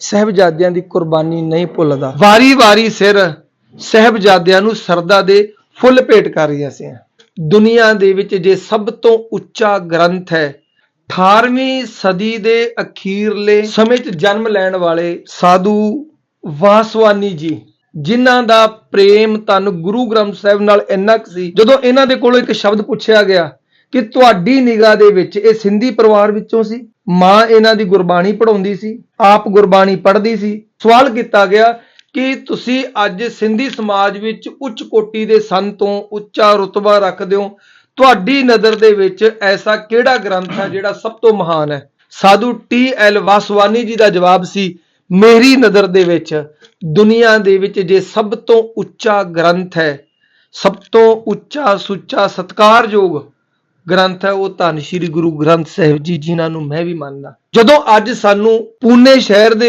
ਸਹਿਬਜ਼ਾਦਿਆਂ ਦੀ ਕੁਰਬਾਨੀ ਨਹੀਂ ਭੁੱਲਦਾ। ਵਾਰੀ-ਵਾਰੀ ਸਿਰ ਸਹਿਬਜ਼ਾਦਿਆਂ ਨੂੰ ਸਰਦਾ ਦੇ ਫੁੱਲ ਭੇਟ ਕਰ ਰਹੀਆਂ ਸੀ। ਦੁਨੀਆ ਦੇ ਵਿੱਚ ਜੇ ਸਭ ਤੋਂ ਉੱਚਾ ਗ੍ਰੰਥ ਹੈ 18ਵੀਂ ਸਦੀ ਦੇ ਅਖੀਰਲੇ ਸਮੇਂ 'ਚ ਜਨਮ ਲੈਣ ਵਾਲੇ ਸਾਧੂ ਵਾਸਵਾਨੀ ਜੀ, ਜਿਨ੍ਹਾਂ ਦਾ ਪ੍ਰੇਮ ਤਨ ਗੁਰੂ ਗ੍ਰੰਥ ਸਾਹਿਬ ਨਾਲ ਇੰਨਾ ਕੁ ਸੀ, ਜਦੋਂ ਇਹਨਾਂ ਦੇ ਕੋਲੋਂ ਇੱਕ ਸ਼ਬਦ ਪੁੱਛਿਆ ਗਿਆ ਕਿ ਤੁਹਾਡੀ ਨਿਗਾਹ ਦੇ ਵਿੱਚ ਇਹ ਸਿੰਧੀ ਪਰਿਵਾਰ ਵਿੱਚੋਂ ਸੀ? ਮਾਂ ਇਹਨਾਂ ਦੀ ਗੁਰਬਾਣੀ ਪੜ੍ਹਾਉਂਦੀ ਸੀ, ਆਪ ਗੁਰਬਾਣੀ ਪੜ੍ਹਦੀ ਸੀ। ਸਵਾਲ ਕੀਤਾ ਗਿਆ ਕਿ ਤੁਸੀਂ ਅੱਜ ਸਿੰਧੀ ਸਮਾਜ ਵਿੱਚ ਉੱਚ ਕੋਟੀ ਦੇ ਸੰਤੋਂ ਉੱਚਾ ਰੁਤਬਾ ਰੱਖਦੇ ਹੋ। ਤੁਹਾਡੀ ਨਜ਼ਰ ਦੇ ਵਿੱਚ ਐਸਾ ਕਿਹੜਾ ਗ੍ਰੰਥ ਹੈ ਜਿਹੜਾ ਸਭ ਤੋਂ ਮਹਾਨ ਹੈ? ਸਾਧੂ ਟੀ ਐਲ ਵਾਸਵਾਨੀ ਜੀ ਦਾ ਜਵਾਬ ਸੀ, ਮੇਰੀ ਨਜ਼ਰ ਦੇ ਵਿੱਚ ਦੁਨੀਆ ਦੇ ਵਿੱਚ ਜੇ ਸਭ ਤੋਂ ਉੱਚਾ ਗ੍ਰੰਥ ਹੈ, ਸਭ ਤੋਂ ਉੱਚਾ ਸੁੱਚਾ ਸਤਕਾਰਯੋਗ ਗ੍ਰੰਥ ਹੈ, ਉਹ ਧੰਨ ਸ਼੍ਰੀ ਗੁਰੂ ਗ੍ਰੰਥ ਸਾਹਿਬ ਜੀ, ਜਿਨ੍ਹਾਂ ਨੂੰ ਮੈਂ ਵੀ ਮੰਨਦਾ। ਜਦੋਂ ਅੱਜ ਸਾਨੂੰ ਪੂਨੇ ਸ਼ਹਿਰ ਦੇ ਵਿੱਚ